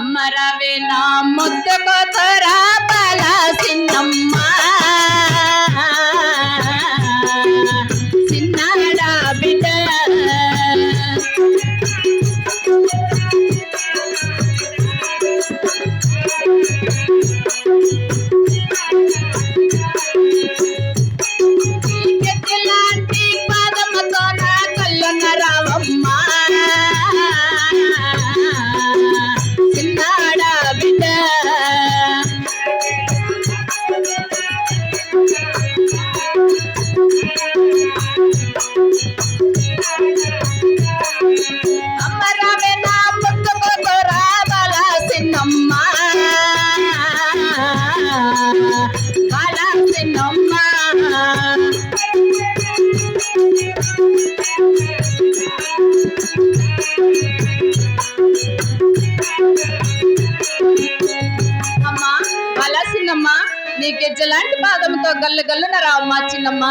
అమ్మరవే నా ముద్దుకు తొరాపల సిన్నమ్మా. గిజ్జలాంటి పాదంతో గల్లు గల్లున రావమ్మా చిన్నమ్మ.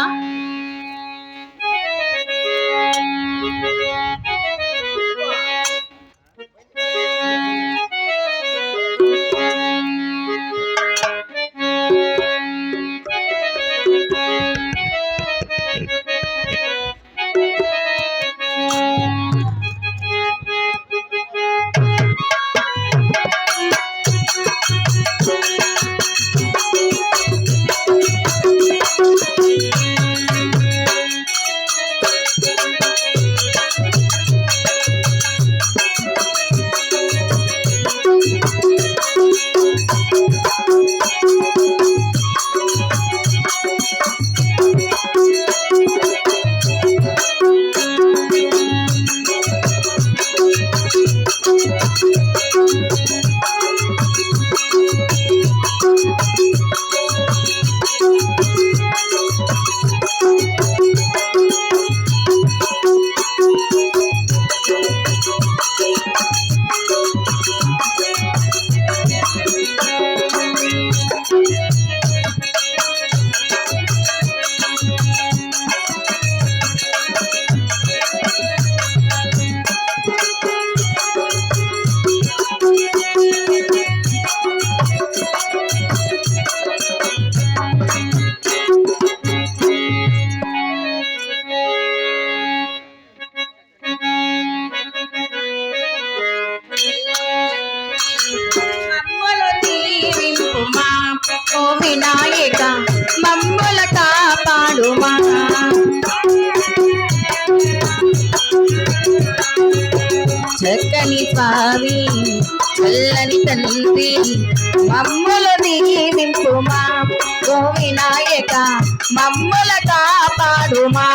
చక్కని చల్లని తండ్రి మమ్ముల దీవింపుమా గోవినాయక వినాయక మమ్ముల కాపాడుమా.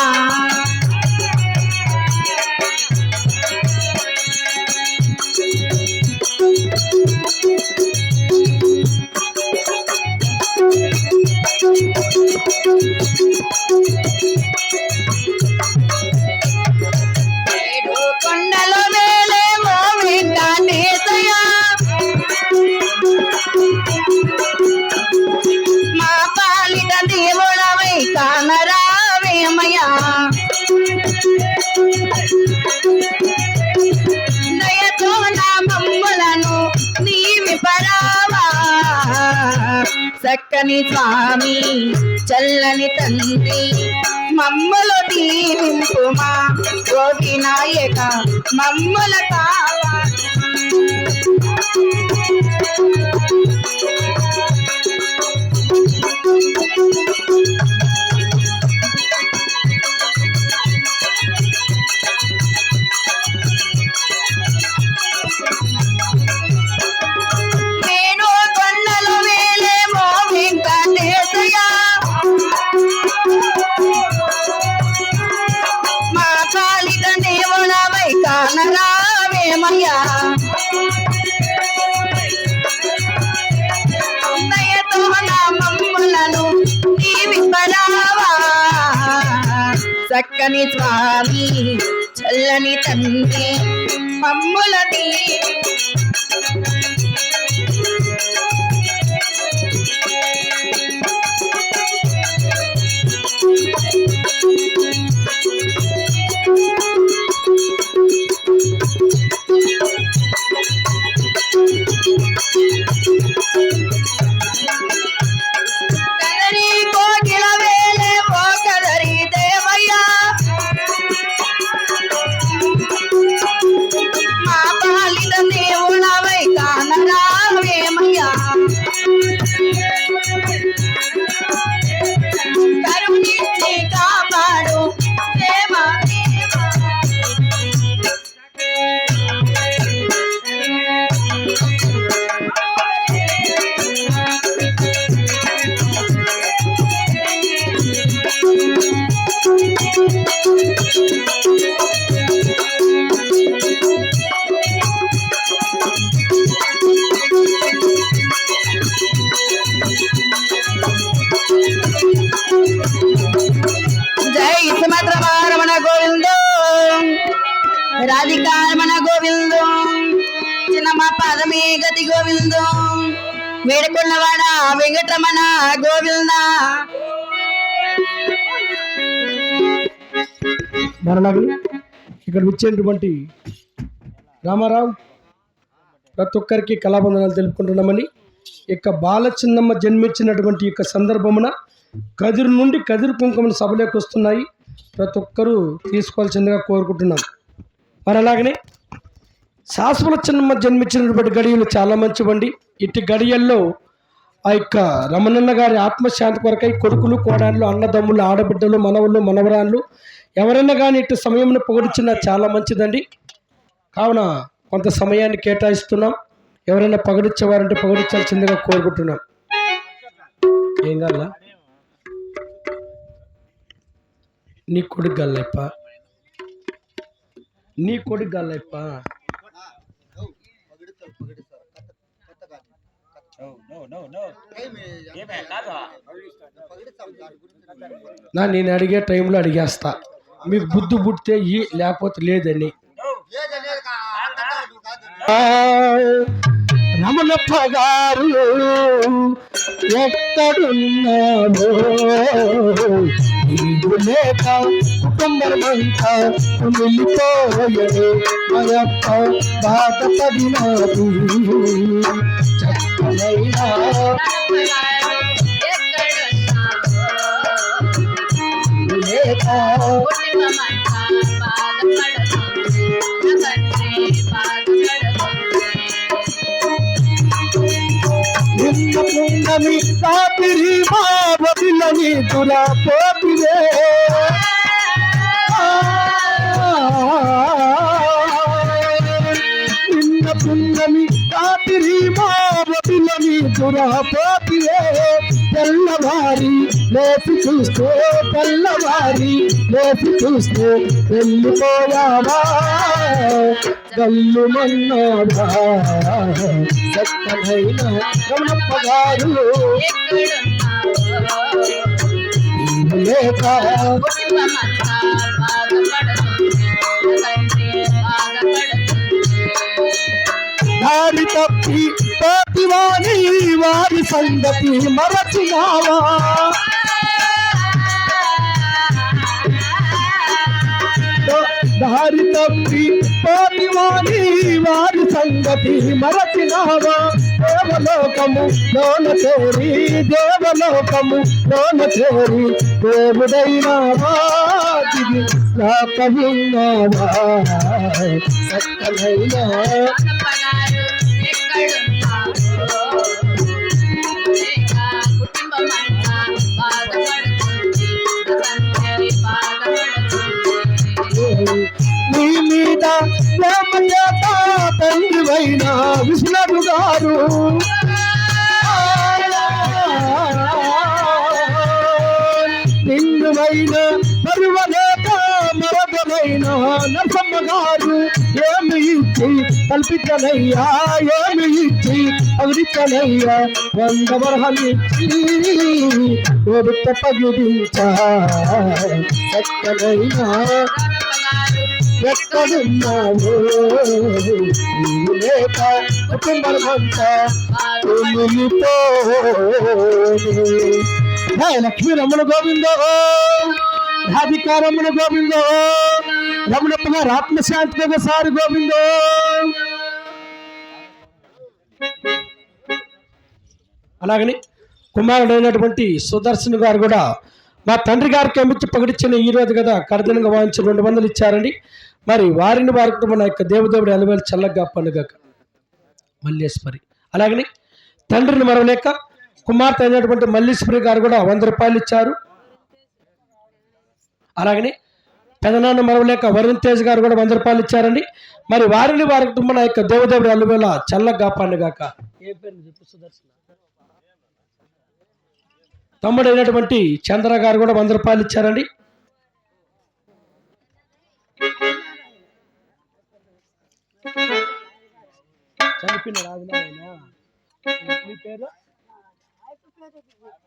చక్కని స్వామి చల్లని తండ్రి. మమ్మలు దీవింపుమా ఓ వినాయక మమ్మల కావా. నేను కానరావేమయ్యా దయతో నా మమ్ములను చక్కని స్వామి చల్లని తండ్రి మమ్ముల తీ Thank you. గోవిందం. వేడుకున్నవాడ వెంకటరమణ గోవింద. మరణాలు ఇక్కడ వచ్చేటువంటి రామారావు ప్రతి ఒక్కరికి కళాబంధనాలు తెలుపుకుంటున్నామని ఇక బాలచిన్నమ్మ జన్మించినటువంటి యొక్క సందర్భమున కదిరి నుండి కదిరి కుంకుమలు సభలోకి వస్తున్నాయి. ప్రతి ఒక్కరూ తీసుకోవాల్సిందిగా కోరుకుంటున్నాం. మరి అలాగనే శాశ్వత చిన్నమ్మ జన్మించినటువంటి గడియలు చాలా మంచివండి. ఇట్టి గడియల్లో ఆ యొక్క రమణన్న గారి ఆత్మశాంతి కొరకై కొడుకులు కోడాళ్ళు అన్నదమ్ములు ఆడబిడ్డలు మనవళ్ళు మనవరాళ్ళు ఎవరైనా కానీ ఇటు సమయంలో పొగిడించినా చాలా మంచిదండి. కావున కొంత సమయాన్ని కేటాయిస్తున్నాం. ఎవరైనా పగడించేవారంటే పగడించాల్సిందిగా కోరుకుంటున్నాం. ఏం కాల నీ కొడుకు గల్లప్ప. నీ కొడుకు గల్లప్ప. నా నేను అడిగే టైంలో అడిగేస్తా. మీకు బుద్ధి పుట్టితే ఈ లేకపోతే లేదని. రమణప్ప గారు ఎక్కడున్నామో నీవు లేక కుటుంబమంతా మయప్ప చక్కనైనా లేక మా వదిలని దురా వదిలని దురా పోతివే తెల్లవారి లేచి చూస్తే తెల్లవారి లేచి చూస్తే వెళ్ళిపోయావా గల్లు మన్నాడా సత్తనైన రమణప్ప గారు నీవు లేక దారి తప్పి పోతివాని వారి సంగతి మరచినావా? దారి తప్పి పోతివాని వారి సంగతి మరచినావా? దేవలోకము లోన చేరి దేవలోకము లోన చేరి దేవుడైనావా? దిగి శాపమున్నావా సక్కనైనా ప్రేమ చేత తండ్రివైన విష్ణు గారు నిండువైన పరువలేక మరదలైన నరసమ్మ గారు ఏమి ఇచ్చి కల్పించనయ్యా ఏమి ఇచ్చి అవిరిచనయ్యా వంద వరహలిచ్చి ఒడుత పగిడించా చక్కనైనా ఎక్కడున్నావు? లేక కుటుంబమంతా లక్ష్మీ రమణ గోవిందో. రాధికా రమణ గోవిందో. రమణప్ప గారు ఆత్మశాంతి సారి గోవిందో. అలాగని కుమారుడైనటువంటి సుదర్శన్ గారు కూడా మా తండ్రి గారికి అమ్మించి పగిడిచ్చిన ఈ రోజు కదా కర్దనంగా వాయించి రెండు వందలు ఇచ్చారండి. మరి వారిని వారికి నా యొక్క దేవదేవుడి అలవేలు చల్లగా పండుగ మల్లేశ్వరి. అలాగని తండ్రిని మరవలేక కుమార్తె అయినటువంటి మల్లీశ్వరి గారు కూడా వంద రూపాయలు ఇచ్చారు. అలాగని పెదనాన్న మరవలేక వరుణ్ తేజ్ గారు కూడా వంద రూపాయలు ఇచ్చారండి. మరి వారిని వారికి మన యొక్క దేవదేవుడి అలవేళ చల్లగా పండుగాక ఏ పేరు చెప్పు సుదర్శన. తమ్ముడైనటువంటి చంద్ర గారు కూడా వంద రూపాయలు ఇచ్చారండి.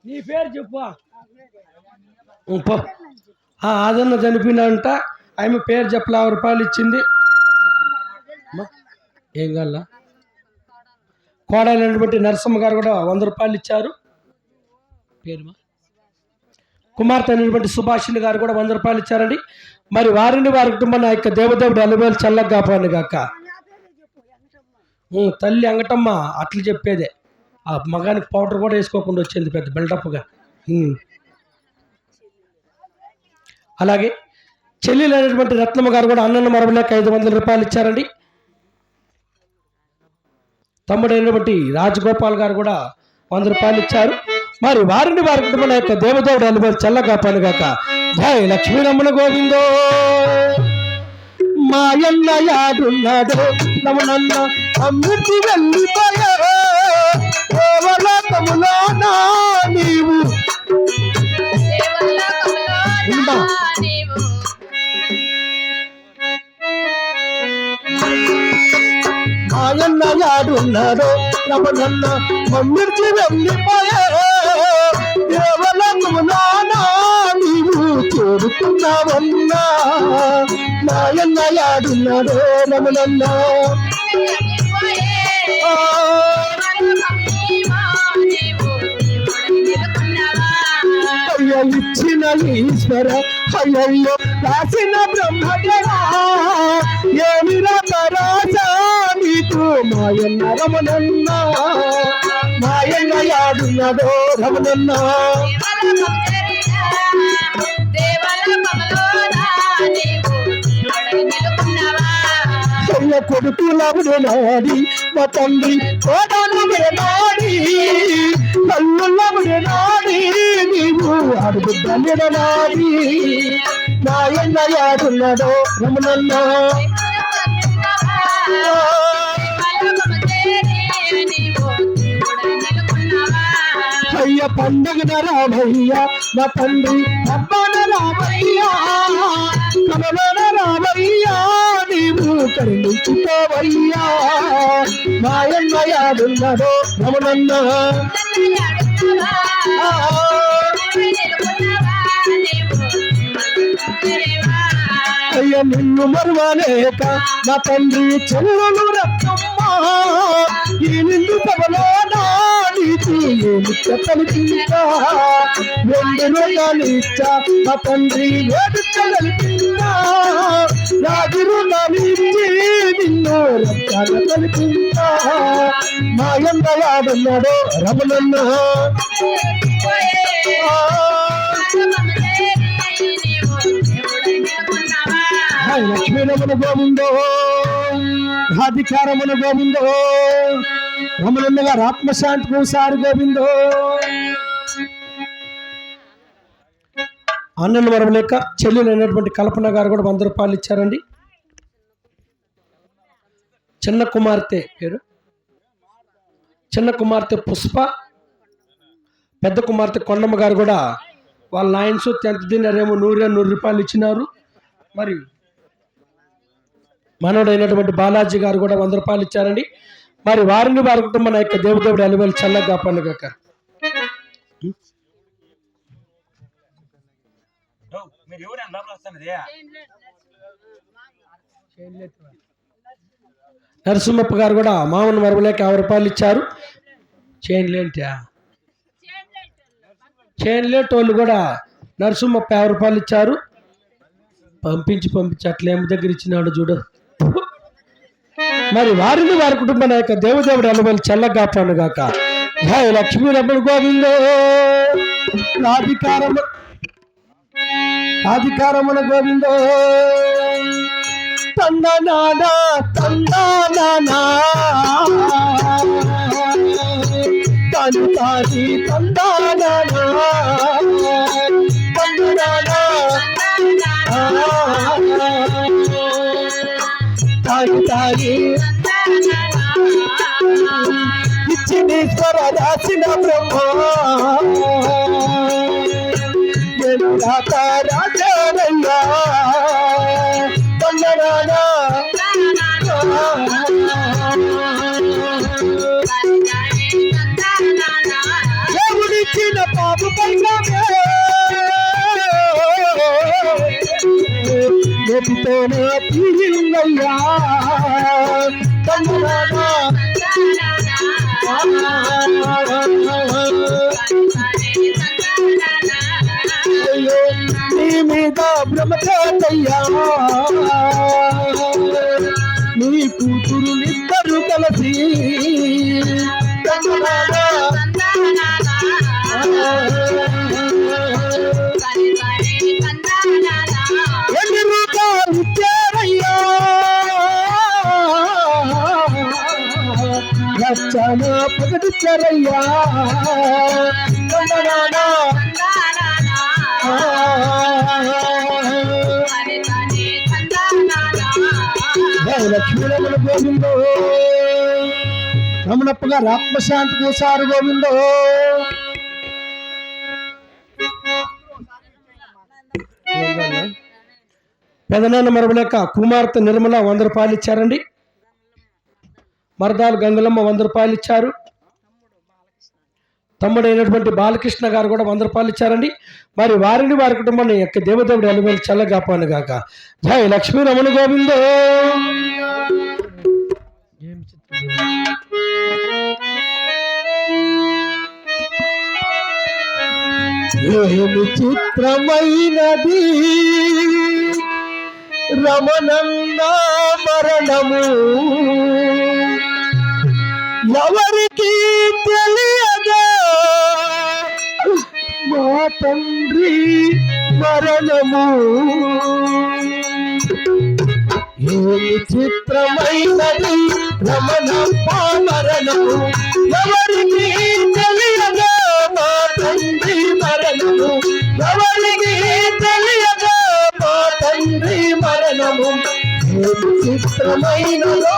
నీ పేరు చెప్పు. ఆ, ఆదన్న చనిపోయినంట ఆమె పేరు చెప్పలే యాభై రూపాయలు ఇచ్చింది. ఏం కావాలా కోడైనటువంటి నరసింహ గారు కూడా వంద రూపాయలు ఇచ్చారు. పేరుమా కుమార్తె అయినటువంటి సుభాషిణి గారు కూడా వంద రూపాయలు ఇచ్చారండి. మరి వారిని వారి కుటుంబాన్ని ఆ యొక్క దేవదేవుడు అలవేలు చల్లగా కాపాడు గాక తల్లి అంగటమ్మ అట్లు చెప్పేదే. ఆ మగానికి పౌడర్ కూడా వేసుకోకుండా వచ్చింది పెద్ద బిల్డప్గా. అలాగే చెల్లెలు అనేటువంటి రత్నమ్మ గారు కూడా అన్నన్న మరవలేక ఐదు వందల రూపాయలు ఇచ్చారండి. తమ్ముడైనటువంటి రాజగోపాల్ గారు కూడా వంద రూపాయలు ఇచ్చారు. మరి వారిని వారి కుటుంబం యొక్క దేవదేవుడు అల్లు చల్లగా పనుగాక జై లక్ష్మీరమణ గోవిందో. మాయన్న యాడున్నాడో నమనన్న అమృతి వెళ్ళిపోయా. దేవలోకములో నా నీవు. మాయన్న యాడున్నాడో రమణన్న మమ్మిర్చి వెళ్ళిపోయా. దేవలోకములో నా నీవు కోరుకున్నావన్నా మాయన్న యాడున్నాడో రమణన్న ఇచ్చిన ఈశ్వర అయ్యయ్యో రాసిన బ్రహ్మదేవా. ఏమి రాసా నీకు మాయన్న రమణన్న. మాయన్న యాడున్నాడో రమణన్న కొడుకులవుడు నాడి మా తండ్రి కోడలుడు నాడి కల్లులవుడు నాడి నీవు అడుగుడ్డ నాడి మాయన్న యాడున్నాడో రమణన్నా. రామయ్య పండుగ రామయ్య నా తండ్రి అబ్బన రామయ్య కమలన రామయ్య నీవు కరుణించుకోవయ్యా. మాయన్న యాడున్నాడో రమణన్న ఆ, అయ్య నిన్ను మరువలేక నా తండ్రి చెల్లెలు రక్తమ్మ. ఈ నిన్ను తమలోనా నా నీతి రెండు చెప్పలిపించా ఇచ్చా మా నా తండ్రి వేడుకలిపించా రాజు రుణాలిచ్చి నిన్ను రక్తాల కలిపించా మా ఎందలాడున్నాడో రమణన్న. లక్ష్మీ రమణ లక్ష్మీరమణ గోవిందో రాధికారమణ గోవిందో. రమణన్న గారు ఆత్మశాంతి ఒకసారి గోవిందో. అన్నలు మరవలేక చెల్లెలు అయినటువంటి కల్పన గారు కూడా వంద రూపాయలు ఇచ్చారండి. చిన్న కుమార్తె పేరు. చిన్న కుమార్తె పుష్ప. పెద్ద కుమార్తె కొండమ్మ గారు కూడా వాళ్ళ నాయన్స్ టెన్త్ తిన్నారేమో నూరే నూరు రూపాయలు ఇచ్చినారు. మరి మనోడైనటువంటి బాలాజీ గారు కూడా వంద రూపాయలు ఇచ్చారండి. మరి వారిని వారి కుటుంబం యొక్క దేవుదేవుడు అలివేలు చల్లగా పండుగ మీరు ఎవరైనా లోపల వస్తున్నది నరసింహప్ప గారు కూడా మామూలు మరవలేక యాభై రూపాయలు ఇచ్చారు. చైన్ లేంటా? చైన్ లేట్ వాళ్ళు కూడా నరసింహప్ప యాభై రూపాయలు ఇచ్చారు. పంపించి పంపించి అట్లా ఏమి దగ్గర ఇచ్చినాడు చూడు. మరి వారిని వారి కుటుంబ నాయక దేవదేవుడు అనుభవం చల్లగాపాను గాక. జయ లక్ష్మీ రమణ గోవిందో. అధికారము అధికారమున గోవిందో. తందనానా తందనానా తను తాని తందనానా తందనానా తాని ఇచ్చినీశ్వర రాసిన బ్రహ్మ. నేను రాత దేవుడిచ్చిన పాపు పైనమే నొప్పితోనే తీరిందయ్యా తందనానా అయ్యో నీ మీద భ్రమచాతయ్యా. నీ కూతురులిద్దరు కలిసి జయ లక్ష్మీరమణ గోవిందో. రమణప్ప గారు ఆత్మశాంతి కోసారు గోవిందో. పెదనాన్న మరవలేక కుమార్తె నిర్మల వంద రూపాయలు ఇచ్చారండి. మరదాలు గంగులమ్మ వంద రూపాయలు ఇచ్చారు. తమ్ముడైనటువంటి బాలకృష్ణ గారు కూడా వంద రూపాయలు ఇచ్చారండి. మరి వారిని వారి కుటుంబాన్ని యొక్క దేవదేవుడు అలువేలు చల్లగాపాను గాక. జై లక్ష్మీ రమణ గోవిందో. ఏమి చిత్రమైనది? రమణన్న మరణము. ఎవరికి తెలియ మా తండ్రి మరణము. ఏమి చిత్రమైనది రమణప్ప మరణము ఎవరికి తెలియదా మా తండ్రి మరణము. ఎవరికి తెలియదా మా తండ్రి మరణము. ఏమి చిత్రమైనదో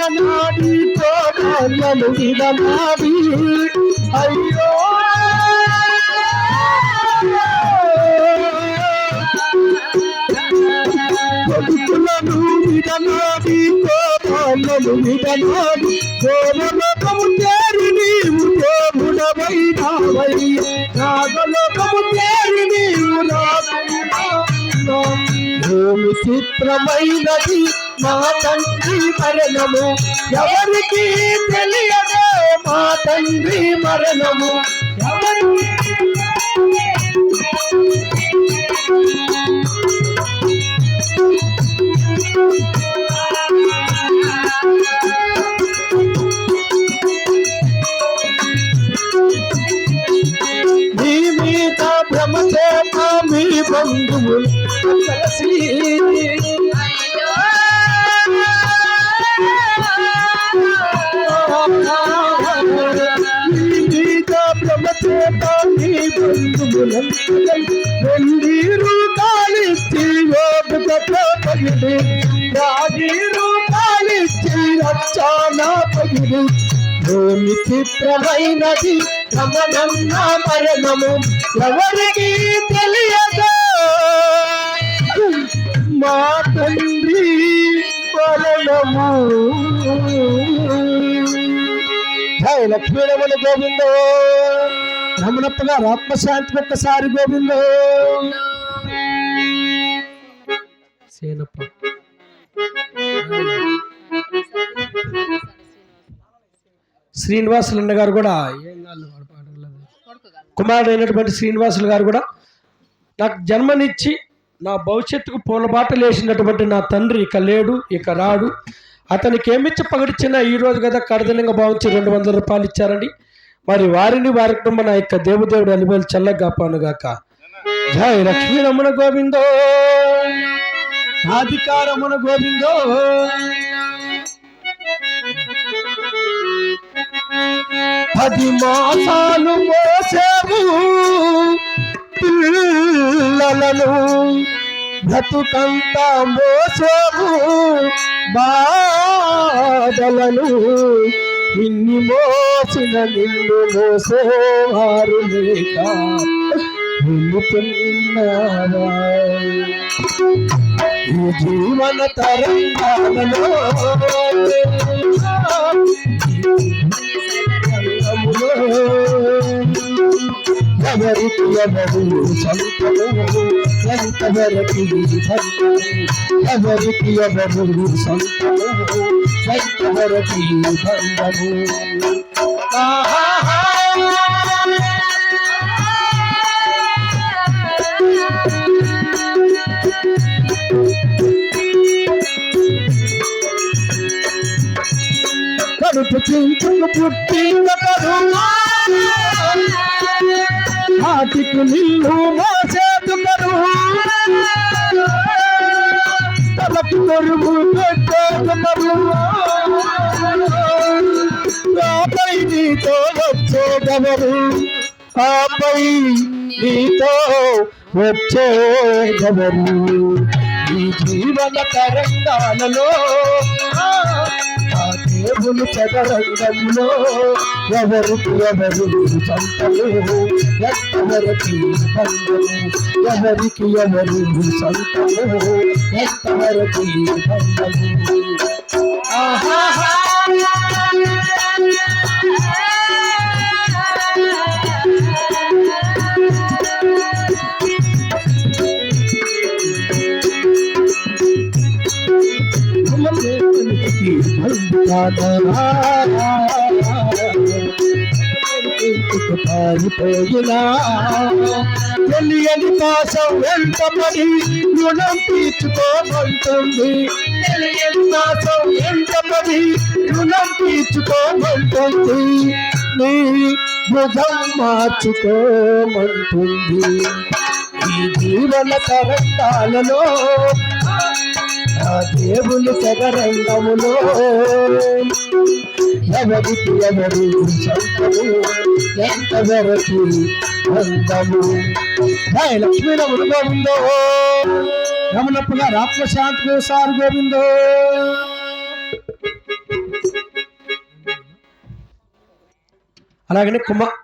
విడనాడి కోడలను విడనాడి అయ్యో కొడుకులను విడనాడి కోడలను విడనాడి గోమలోకము చేరి నీవు దేవుడవైనావై నాగలోకము చేరి నీవు నాగైనావు భూమి చిత్రమైనది మా తండ్రి మరణము. ఎవరికి తెలియదో మా తండ్రి మరణము. ఎవరికి నీ మీ బంధువులు కలిసి వెండీరు కాలిచ్చి ఓపికతో పగిడి రాజీరు కాలిచ్చి రచ్చానా పగిడి భూమి చిత్రమైనది రమణన్న మరణము ఎవరికి తెలియదు. మా తండ్రి మరణము. లక్ష్మీ రమణ గోవిందో. రమణప్ప గారు ఆత్మశాంతి ఒక్కసారి గోవిందో. సేనప్ప. శ్రీనివాసులు గారు కూడా ఏం. కుమారుడు అయినటువంటి శ్రీనివాసులు గారు కూడా నాకు జన్మనిచ్చి నా భవిష్యత్తుకు పూలబాటలు వేసినటువంటి నా తండ్రి ఇక లేడు ఇక రాడు. అతనికి ఏమిచ్చి పగడిచ్చినా ఈ రోజు కదా కడదలింగ భావించి రెండు వందల రూపాయలు ఇచ్చారండి. మరి వారిని వారి కుటుంబం నా యొక్క దేవదేవుడు అలివేలు చల్లగా జై లక్ష్మీ రమణ గోవిందో. రాధికారమణ గోవిందో. పది మాసాలు మోసేవు పిల్లలను బ్రతుకంత మోసేవు బాధలను ఇన్ని మోసిన నిన్ను మోసేవారు లేక వెళుతున్నావా ఈ జీవన తరంగాలలో ఎవరికి ఎవరు సంతము ఎంతవరకు బంధము ఎవరికి ఎవరు సంతము ఎంతవరకు బంధము ఆహాహా. కడుపు చించుకు పుట్టి మాటికి నిల్లు మోసేదు కరువు తలకు కొరువు పెట్టేదు ఆపై నీతో వచ్చేదెవరు? ఆపై నీతో వచ్చేదెవరు? ఈ జీవన తరంగాలలో దేవుని చదరంగంలో ఎవరికి ఎవరు సంతలు ఎంతవరకు బంధము ఎవరికి ఎవరు సంతలు ఎంతవరకు బంధము ఆహా పారిపోయినా. తెలియని పాసం ఎంత పడి రుణం తీర్చుకోమంటుంది తెలియని పాసం ఎంత పడి రుణం తీర్చుకోమంటుంది నీ మార్చుకోమంటుంది. ఈ జీవన తరంగాలలో దేవుని సగరంగములో ఎవరికి ఎవరు సంతము? ఎంతవరకు అందము? లక్ష్మీ రమణ గోవిందో రమణప్ప గారు ఆత్మశాంతి సారు గోవిందో. అలాగనే కుమార్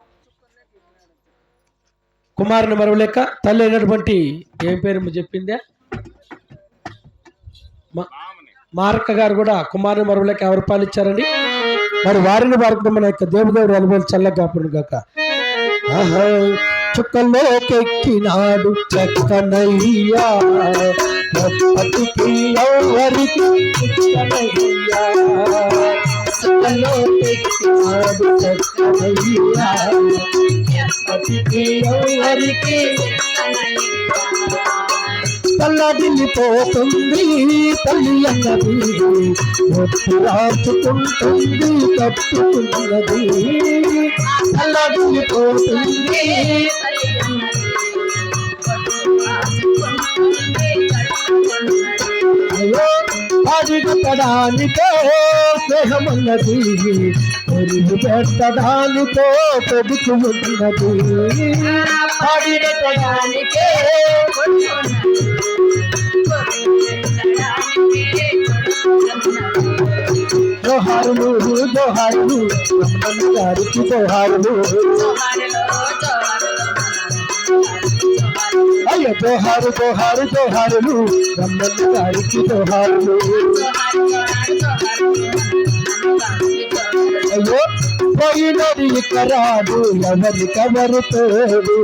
కుమారుని మరవలేక తల్లి అయినటువంటి ఏం పేరు చెప్పిందే? మారక్క గారు కూడా కుమారుని మరవలేక ఎవరు పాలిచ్చారండి మరి వారిని వారికి మన యొక్క దేవదేవుడు అనుభవం చల్లగాపుడు గాక. చుక్కలోకెక్కినాడు చక్కనయ్యా. ఎవరికి చిక్కనయ్యా చుక్కలోకెక్కినాడు చక్కనయ్యా. ఎప్పటికీ ఎవరికి తల్లడిల్లిపోతుంది తల్లి అన్నది ఒట్టు రాచుకుంటుంది తప్పుతున్నది తల్లడిల్లిపోతుంది. అడిగటడానికే దేహమున్నది. పొరుగు పెట్టడానికో పొదుకు ఉన్నది. అడిగటడానికే దోహారులు దోహారులు గారికి అయ్యో జోహారు జోహారు జోహారులు రమణ గారికి జోహారులు అయ్యో పోయినది ఇక రాదు ఎవరికెవరు తోడు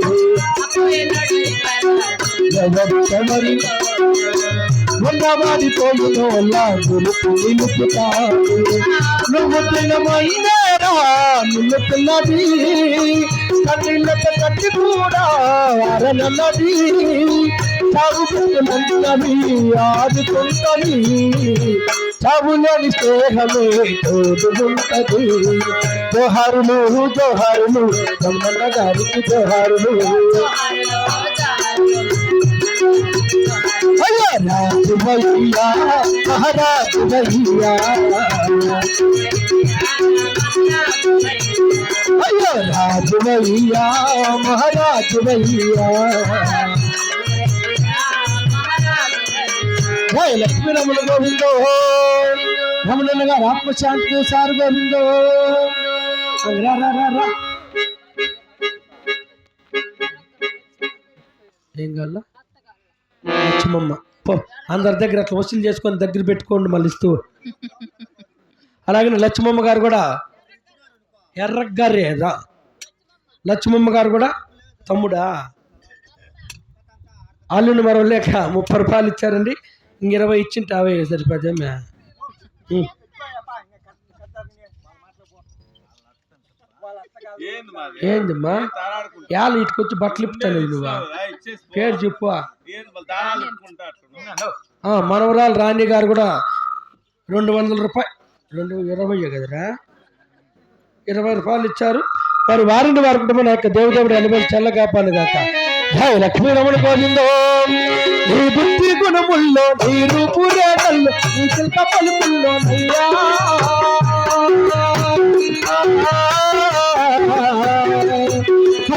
ఎవరికెవరి ఉన్నవాడి పోయిన వల్ల గురుపు నిలుపుతాడు నువ్వు తినమన్నారా నిన్ను తిన్నది. కన్నీళ్ళతో కట్టి కూడా అరనన్నది చదువుతున్నది ఆదుకుంటది. చదువులని స్నేహమే తోడుకుంటది జోహారులు జోహారులు రమణ గారికి జోహారులు. అయ్యో రాజు భయ్యా మహారాజు భయ్యా అయ్యో రాజు భయ్యా మహారాజు భయ్యా జయ లక్ష్మీ రమణ గోవిందో రమణ గారు ఆత్మశాంతి సారు గోవిందో రా రా రా రా ఏం కావాలా లక్ష్మమ్మ పో. అందరి దగ్గర అట్లా వసూలు చేసుకొని దగ్గర పెట్టుకోండి మళ్ళీ ఇస్తూ. అలాగే లక్ష్మమ్మ గారు కూడా ఎర్రగారే రా. లక్ష్మమ్మ గారు కూడా తమ్ముడా. అల్లుని మరో లేక ముప్పై రూపాయలు ఇచ్చారండి. ఇంక ఇరవై ఇచ్చింటే అవే సరిపోదేమే ఏందమ్మా యాళ్ళు ఇటుకొచ్చి బట్టలు ఇప్పుతాను నువ్వా. పేరు చెప్పు. మనవరాలు రాణి గారు కూడా రెండు వందల రూపాయలు రెండు ఇరవై కదరా? ఇరవై రూపాయలు ఇచ్చారు. వారి వారిని వారి కుటుంబం నా యొక్క దేవదేవుడు అనుభవం చల్లగాపాను గాక జయ లక్ష్మీ రమణ గోవిందో. నీ బుద్ధి గుణముల్లో నీ నీ శిల్ప పలుకుల్లో నయ్యా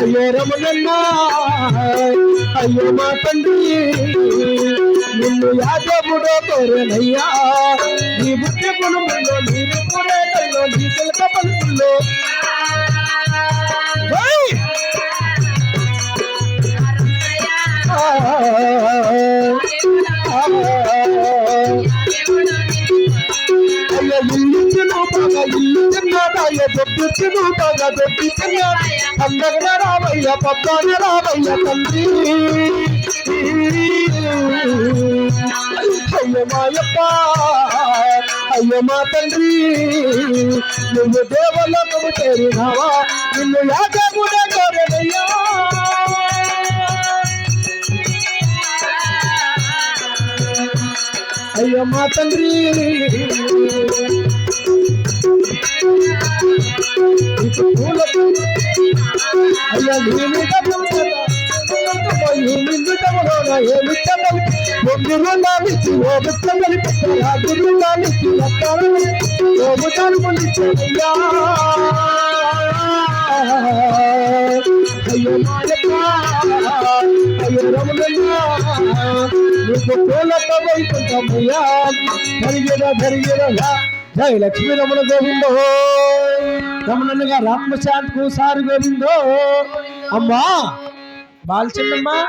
అయ్యో రమణన్నా అయ్యో మా తండ్రి నిన్ను యాదవుడో కోరేనయ్యా నీ బుద్ధి గుణముల్లో నీ రూపు రేఖల్లో నీ శిల్ప పలుకుల్లో ఓయ్! ఇల్లును బాగా ఇల్లు తిన్నాడాయ దొబ్బిచ్చును బాగా దొబ్బిచ్చున్నాడు రామయ్య పబ్బాన రామయ్య తండ్రి అయ్య అయ్య మా తండ్రి నువ్వు దేవలోకము చేరినావా? నిన్ను యాదవుడ కోరనయ్యా. అయ్య మా తండ్రి ఇటు జయ లక్ష్మీ రమణ గోవిందో రమణన్న గారు ఆత్మశాంతికు గోవిందో. అమ్మా బాలచందమ్మా.